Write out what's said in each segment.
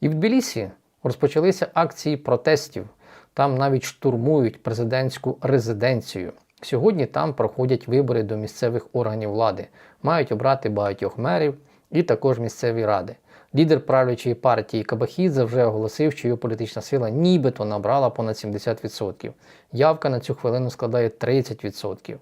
І в Тбілісі розпочалися акції протестів. Там навіть штурмують президентську резиденцію. Сьогодні там проходять вибори до місцевих органів влади, мають обрати багатьох мерів і також місцеві ради. Лідер правлячої партії Кабахідзе вже оголосив, що його політична сила нібито набрала понад 70%. Явка на цю хвилину складає 30%.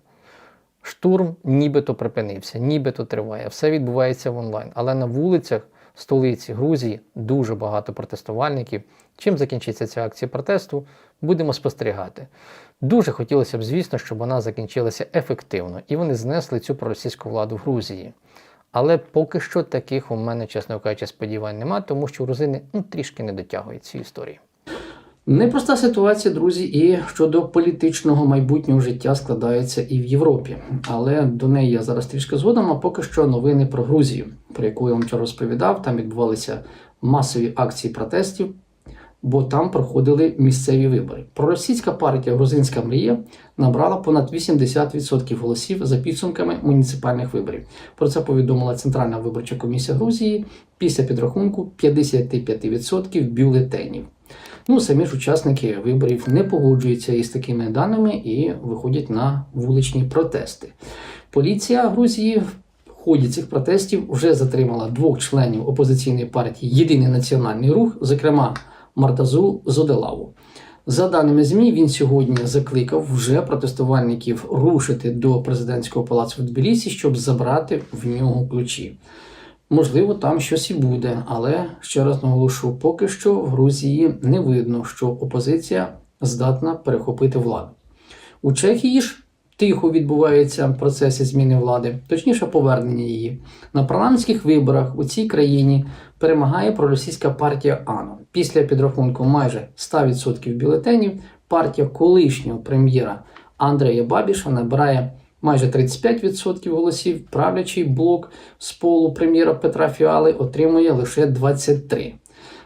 Штурм нібито припинився, нібито триває. Все відбувається в онлайн. Але на вулицях столиці Грузії дуже багато протестувальників. Чим закінчиться ця акція протесту, будемо спостерігати. Дуже хотілося б, звісно, щоб вона закінчилася ефективно і вони знесли цю проросійську владу в Грузії. Але поки що таких у мене, чесно кажучи, сподівань нема, тому що грузини ну, трішки не дотягують цієї історії. Непроста ситуація, друзі, і щодо політичного майбутнього життя складається і в Європі. Але до неї я зараз трішки згодом, а поки що новини про Грузію, про яку я вам вчора розповідав. Там відбувалися масові акції протестів, бо там проходили місцеві вибори. Проросійська партія Грузинська мрія набрала понад 80% голосів за підсумками муніципальних виборів. Про це повідомила Центральна виборча комісія Грузії після підрахунку 55% бюлетенів. Ну, самі ж учасники виборів не погоджуються із такими даними і виходять на вуличні протести. Поліція Грузії в ході цих протестів вже затримала двох членів опозиційної партії Єдиний національний рух, зокрема Мартазу Зоделаву. За даними ЗМІ, він сьогодні закликав вже протестувальників рушити до президентського палацу в Тбілісі, щоб забрати в нього ключі. Можливо, там щось і буде, але ще раз наголошу, поки що в Грузії не видно, що опозиція здатна перехопити владу. У Чехії ж тихо відбуваються процеси зміни влади, точніше повернення її. На парламентських виборах у цій країні перемагає проросійська партія АНО. Після підрахунку майже 100% бюлетенів партія колишнього прем'єра Андрея Бабіша набирає майже 35% голосів. Правлячий блок з полу прем'єра Петра Фіали отримує лише 23%.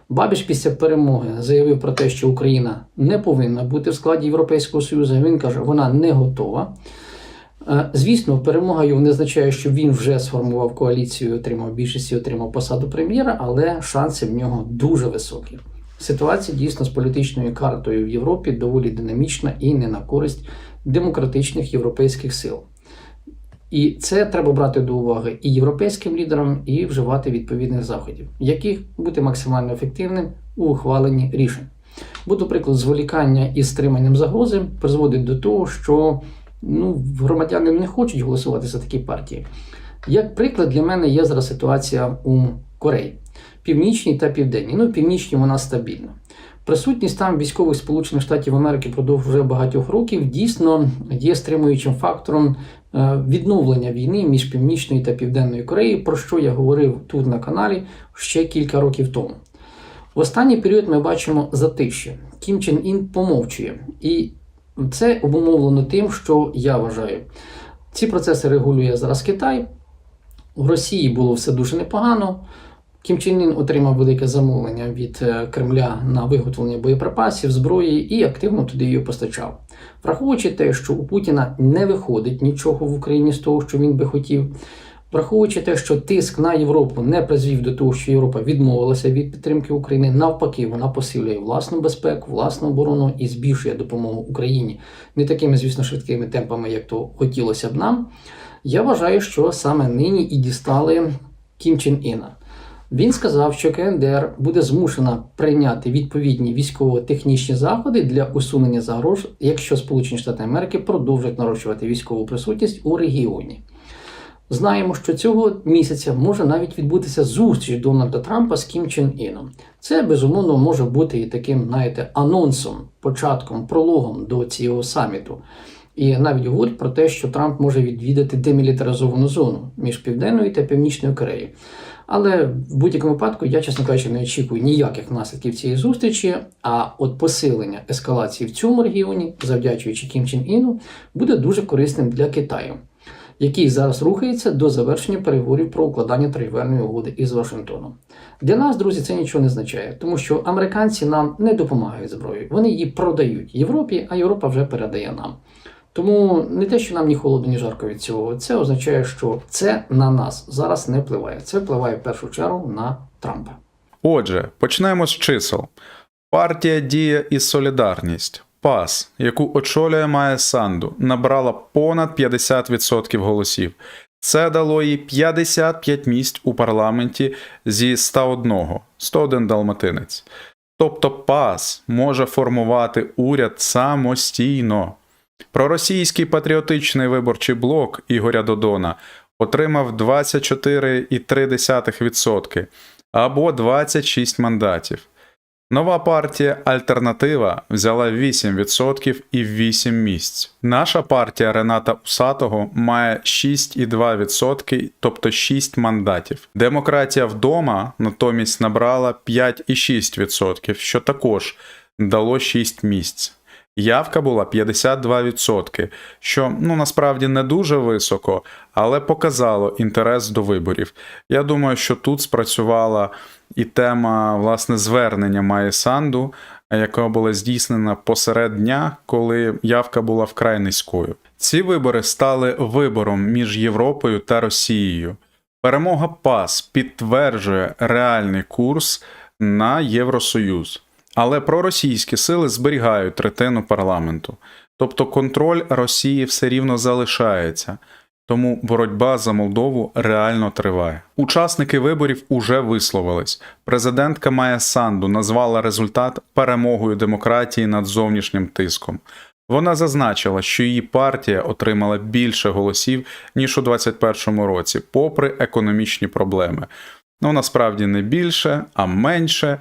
Бабіш після перемоги заявив про те, що Україна не повинна бути в складі Європейського Союзу. Він каже, вона не готова. Е, Звісно, перемога його не означає, що він вже сформував коаліцію, отримав більшість і отримав посаду прем'єра, але шанси в нього дуже високі. Ситуація дійсно з політичною картою в Європі доволі динамічна і не на користь демократичних європейських сил. І це треба брати до уваги і європейським лідерам, і вживати відповідних заходів, яких бути максимально ефективним у ухваленні рішень. Буду приклад зволікання із стриманням загрози призводить до того, що ну, громадяни не хочуть голосувати за такі партії. Як приклад для мене є зараз ситуація у Кореї, північній та південній. Ну, північній вона стабільна. Присутність там військових Сполучених Штатів Америки впродовж вже багатьох років дійсно є стримуючим фактором е, відновлення війни між Північною та Південною Кореєю, про що я говорив тут на каналі ще кілька років тому. В останній період ми бачимо затиші. Кім Чен Ін помовчує. І це обумовлено тим, що я вважаю. Ці процеси регулює зараз Китай. У Росії було все дуже непогано. Кім Чен Ін отримав велике замовлення від е, Кремля на виготовлення боєприпасів, зброї і активно туди її постачав. Враховуючи те, що у Путіна не виходить нічого в Україні з того, що він би хотів. Враховуючи те, що тиск на Європу не призвів до того, що Європа відмовилася від підтримки України, навпаки, вона посилює власну безпеку, власну оборону і збільшує допомогу Україні не такими, звісно, швидкими темпами, як то хотілося б нам. Я вважаю, що саме нині і дістали Кім Чен Іна. Він сказав, що КНДР буде змушена прийняти відповідні військово-технічні заходи для усунення загроз, якщо Сполучені Штати Америки продовжать нарощувати військову присутність у регіоні. Знаємо, що цього місяця може навіть відбутися зустріч Дональда Трампа з Кім Чен Іном. Це безумовно може бути і таким, знаєте, анонсом, початком, прологом до цього саміту. І навіть говорять про те, що Трамп може відвідати демілітаризовану зону між Південною та Північною Кореєю. Але в будь-якому випадку я, чесно кажучи, не очікую ніяких наслідків цієї зустрічі. А от посилення ескалації в цьому регіоні, завдячуючи Кім Чен Іну, буде дуже корисним для Китаю, який зараз рухається до завершення переговорів про укладання торгівельної угоди із Вашингтоном. Для нас, друзі, це нічого не означає, тому що американці нам не допомагають зброєю, вони її продають Європі, а Європа вже передає нам. Тому не те, що нам ні холодно, ні жарко від цього. Це означає, що це на нас зараз не впливає. Це впливає в першу чергу на Трампа. Отже, почнемо з чисел. Партія Дія і Солідарність ПАС, яку очолює Майя Санду, набрала понад 50% голосів. Це дало їй 55 місць у парламенті зі 101, 101 далматинець. Тобто ПАС може формувати уряд самостійно. Проросійський патріотичний виборчий блок Ігоря Додона отримав 24,3% або 26 мандатів. Нова партія Альтернатива взяла 8% і 8 місць. Наша партія Рената Усатого має 6,2%, тобто 6 мандатів. Демократія вдома натомість набрала 5,6%, що також дало 6 місць. Явка була 52%, що ну насправді не дуже високо, але показало інтерес до виборів. Я думаю, що тут спрацювала і тема власне звернення Майї Санду, яка була здійснена посеред дня, коли явка була вкрай низькою. Ці вибори стали вибором між Європою та Росією. Перемога ПАС підтверджує реальний курс на Євросоюз. Але проросійські сили зберігають третину парламенту. Тобто контроль Росії все рівно залишається. Тому боротьба за Молдову реально триває. Учасники виборів уже висловились. Президентка Майя Санду назвала результат перемогою демократії над зовнішнім тиском. Вона зазначила, що її партія отримала більше голосів ніж у 2021 році, попри економічні проблеми. Ну насправді не більше, а менше.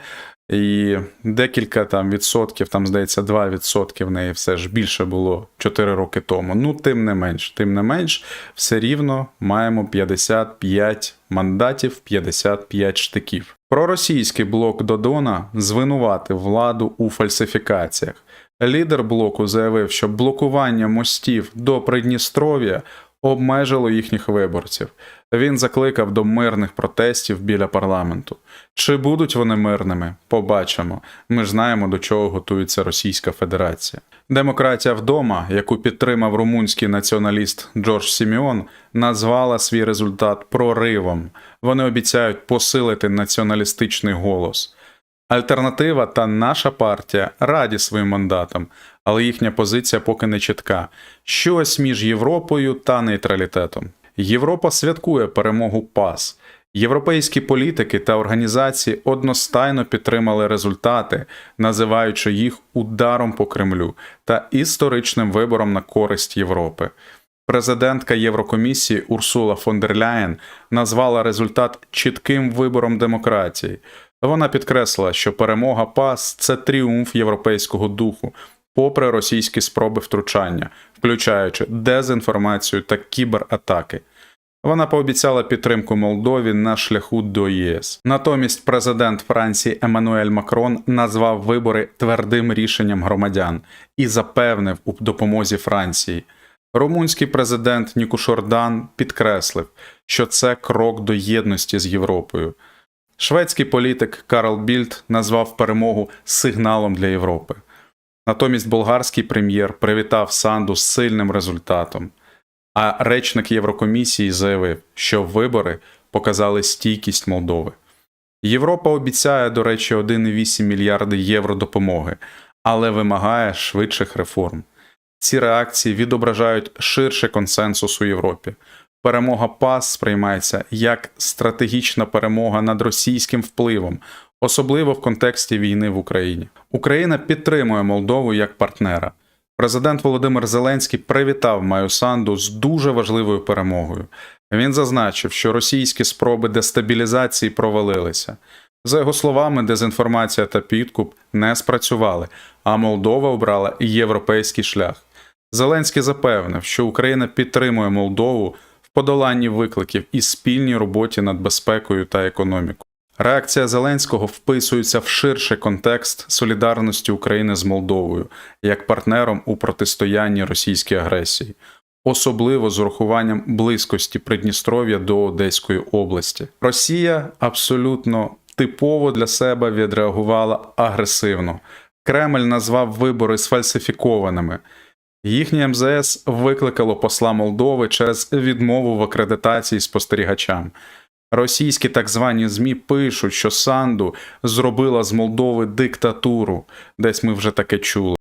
І декілька там відсотків, там здається, 2 відсотки в неї все ж більше було 4 роки тому. Ну, тим не менш, тим не менш, все рівно маємо 55 мандатів, 55 штиків. Проросійський блок Додона звинуватив владу у фальсифікаціях. Лідер блоку заявив, що блокування мостів до Придністров'я обмежило їхніх виборців. Він закликав до мирних протестів біля парламенту. Чи будуть вони мирними? Побачимо. Ми ж знаємо, до чого готується Російська Федерація. Демократія вдома, яку підтримав румунський націоналіст Джордж Сіміон, назвала свій результат проривом. Вони обіцяють посилити націоналістичний голос. Альтернатива та наша партія раді своїм мандатам, але їхня позиція поки не чітка. Щось між Європою та нейтралітетом. Європа святкує перемогу ПАС. Європейські політики та організації одностайно підтримали результати, називаючи їх ударом по Кремлю та історичним вибором на користь Європи. Президентка Єврокомісії Урсула фон дер Ляєн назвала результат чітким вибором демократії. Вона підкреслила, що перемога ПАС це тріумф європейського духу, попри російські спроби втручання, включаючи дезінформацію та кібератаки. Вона пообіцяла підтримку Молдові на шляху до ЄС. Натомість президент Франції Еммануель Макрон назвав вибори твердим рішенням громадян і запевнив у допомозі Франції. Румунський президент Нікушордан підкреслив, що це крок до єдності з Європою. Шведський політик Карл Більд назвав перемогу сигналом для Європи. Натомість болгарський прем'єр привітав Санду з сильним результатом. А речник Єврокомісії заявив, що вибори показали стійкість Молдови. Європа обіцяє, до речі, 1,8 мільярди євро допомоги, але вимагає швидших реформ. Ці реакції відображають ширший консенсус у Європі. Перемога ПАС сприймається як стратегічна перемога над російським впливом, особливо в контексті війни в Україні. Україна підтримує Молдову як партнера. Президент Володимир Зеленський привітав Маю Санду з дуже важливою перемогою. Він зазначив, що російські спроби дестабілізації провалилися. За його словами, дезінформація та підкуп не спрацювали, а Молдова обрала європейський шлях. Зеленський запевнив, що Україна підтримує Молдову подоланні викликів і спільній роботі над безпекою та економікою. Реакція Зеленського вписується в ширший контекст солідарності України з Молдовою як партнером у протистоянні російській агресії, особливо з урахуванням близькості Придністров'я до Одеської області. Росія абсолютно типово для себе відреагувала агресивно. Кремль назвав вибори сфальсифікованими. Їхнє МЗС викликало посла Молдови через відмову в акредитації спостерігачам. Російські так звані ЗМІ пишуть, що Санду зробила з Молдови диктатуру. Десь ми вже таке чули.